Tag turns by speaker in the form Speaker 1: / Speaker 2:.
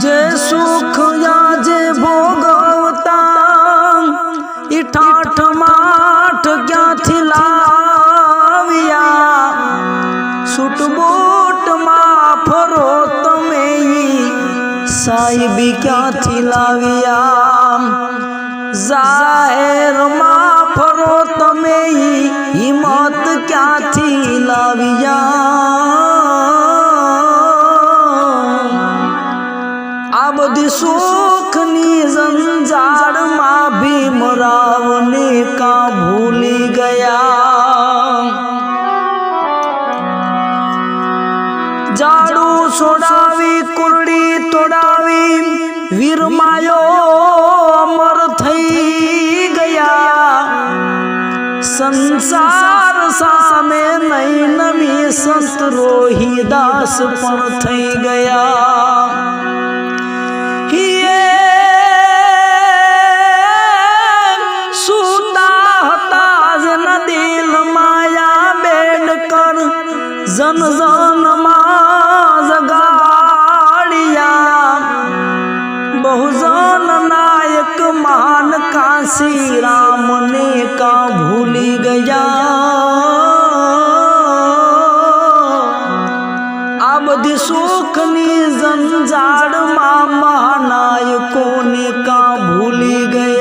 Speaker 1: जे सुख या जे भोगवता इठाठ माठ क्या थिलाविया। सुटबोट माफ़ रोत साई भी क्या थिलाविया। ज़ाहिर माफ़ रोत में हिम्मत क्या थिलाविया। अब दिशोख नी जंजार माँ भीम रावणी का भूली गया। जाड़ू छोड़ावी कुरड़ी तोड़ावी, वीर मायो अमर थई गया। संसार सामे नई नमी संत रोही दास पर थई गया। सूता हताज न दिल माया बेड कर। जन जन माज गाड़िया। बहुजन नायक महान काशी राम ने का भूली गया। अब दिशोखनी जंजाड़ मामा नायकों ने का भूली गया।